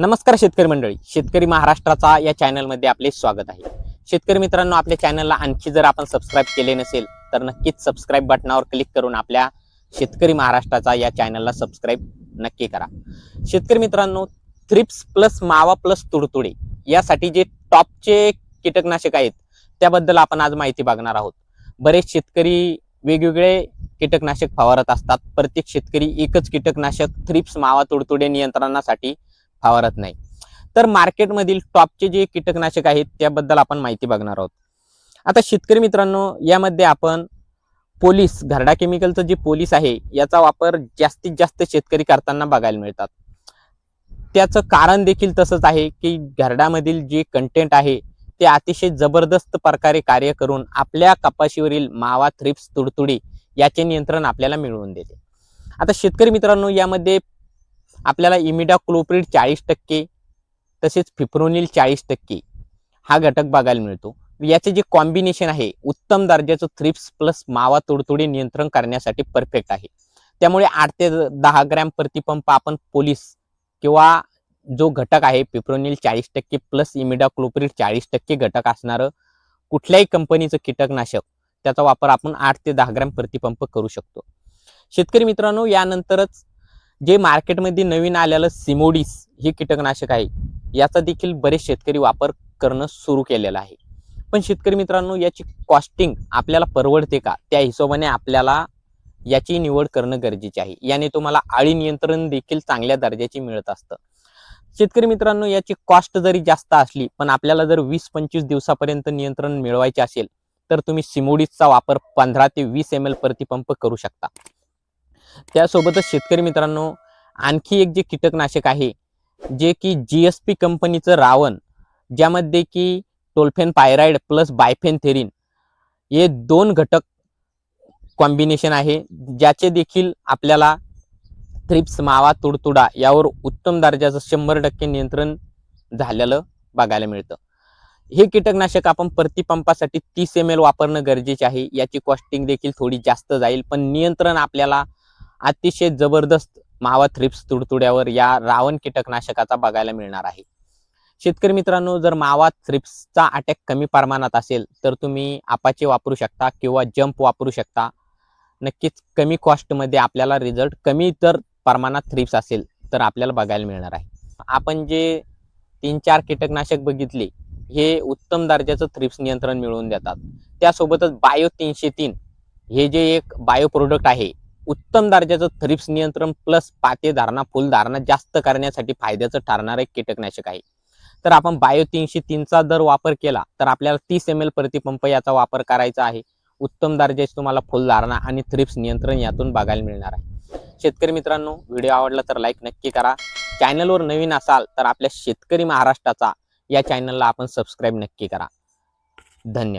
नमस्कार शेतकरी मंडळी. शेतकरी महाराष्ट्राचा या चॅनलमध्ये आपले स्वागत आहे. शेतकरी मित्रांनो आपल्या चॅनलला आणखी जर आपण सबस्क्राईब केले नसेल तर नक्कीच सबस्क्राईब बटनावर क्लिक करून आपल्या शेतकरी महाराष्ट्राचा या चॅनलला सबस्क्राईब नक्की करा. शेतकरी मित्रांनो थ्रिप्स प्लस मावा प्लस तुडतुडे यासाठी जे टॉपचे कीटकनाशक आहेत त्याबद्दल आपण आज माहिती बघणार आहोत. बरेच शेतकरी वेगवेगळे कीटकनाशक फवारत असतात. प्रत्येक शेतकरी एकच कीटकनाशक थ्रिप्स मावा तुडतुडे नियंत्रणासाठी फवारत नाही. तर मार्केटमधील टॉपचे जे कीटकनाशक आहेत त्याबद्दल आपण माहिती बघणार आहोत. आता शेतकरी मित्रांनो यामध्ये आपण पोलीस घरडा केमिकलचं जे पोलीस आहे याचा वापर जास्तीत जास्त शेतकरी करताना बघायला मिळतात. त्याचं कारण देखील तसंच आहे की घरडामधील जे कंटेंट आहे ते अतिशय जबरदस्त प्रकारे कार्य करून आपल्या कपाशीवरील मावा थ्रिप्स तुडतुडी याचे नियंत्रण आपल्याला मिळवून देते. आता शेतकरी मित्रांनो यामध्ये आपल्याला इमिडा क्लोप्रिड चाळीस टक्के तसेच फिप्रोनिल चाळीस टक्के हा घटक बघायला मिळतो. याचे जे कॉम्बिनेशन आहे उत्तम दर्जाचं थ्रिप्स प्लस मावा तुडतुडी नियंत्रण करण्यासाठी परफेक्ट आहे. त्यामुळे आठ ते दहा ग्रॅम प्रतिपंप आपण पोलीस किंवा जो घटक आहे पिप्रोनिल चाळीस टक्के प्लस इमिडा क्लोप्रिड चाळीस टक्के घटक असणारं कुठल्याही कंपनीचं कीटकनाशक त्याचा वापर आपण आठ ते दहा ग्रॅम प्रतिपंप करू शकतो. शेतकरी मित्रांनो यानंतरच जे मार्केटमध्ये नवीन आलेलं सिमोडिस हे कीटकनाशक आहे याचा देखील बरेच शेतकरी वापर करणं सुरू केलेलं आहे. पण शेतकरी मित्रांनो याची कॉस्टिंग आपल्याला परवडते का? त्या हिशोबाने आपल्याला याची निवड करणं गरजेचे आहे. याने तुम्हाला आळी नियंत्रण देखील चांगल्या दर्जाचे मिळत असतं. शेतकरी मित्रांनो याची कॉस्ट जरी जास्त असली पण आपल्याला जर वीस पंचवीस दिवसापर्यंत नियंत्रण मिळवायचे असेल तर तुम्ही सिमोडिसचा वापर पंधरा ते वीस एम एल प्रतिपंप करू शकता. त्यासोबतच शेतकरी मित्रांनो आणखी एक जे कीटकनाशक आहे जे की जी एस पी कंपनीचं रावण ज्यामध्ये की टोल्फेन पायराइड प्लस बायफेन थेरिन हे दोन घटक कॉम्बिनेशन आहे ज्याचे देखील आपल्याला थ्रिप्स मावा तुडतुडा यावर उत्तम दर्जाचं शंभर टक्के नियंत्रण झालेलं बघायला मिळतं. हे कीटकनाशक आपण प्रतिपंपासाठी तीस एम एल वापरणं गरजेचे आहे याची कॉस्टिंग देखील थोडी जास्त जाईल पण नियंत्रण आपल्याला अतिशय जबरदस्त मावा थ्रिप्स तुडतुड्यावर या रावण कीटकनाशकाचा बघायला मिळणार आहे. शेतकरी मित्रांनो जर मावा थ्रिप्सचा अटॅक कमी प्रमाणात असेल तर तुम्ही आपाचे वापरू शकता किंवा जंप वापरू शकता. नक्कीच कमी कॉस्टमध्ये आपल्याला रिझल्ट कमी तर प्रमाणात थ्रिप्स असेल तर आपल्याला बघायला मिळणार आहे. आपण जे तीन चार कीटकनाशक बघितले हे उत्तम दर्जाचं थ्रिप्स नियंत्रण मिळवून देतात. त्यासोबतच बायो तीनशे तीन हे जे एक बायो प्रोडक्ट आहे उत्तम दर्जाचं थ्रिप्स नियंत्रण प्लस पाते धारणा फुलधारणा जास्त करण्यासाठी फायद्याचं ठरणारं एक कीटकनाशक आहे. तर आपण बायो तीनशे तीनचा जर वापर केला तर आपल्याला तीस एम एल प्रतिपंप याचा वापर करायचा आहे. उत्तम दर्जाची तुम्हाला फुलधारणा आणि थ्रिप्स नियंत्रण यातून बघायला मिळणार आहे. शेतकरी मित्रांनो व्हिडिओ आवडला तर लाईक नक्की करा. चॅनलवर नवीन असाल तर आपल्या शेतकरी महाराष्ट्राचा या चॅनलला आपण सबस्क्राईब नक्की करा. धन्यवाद.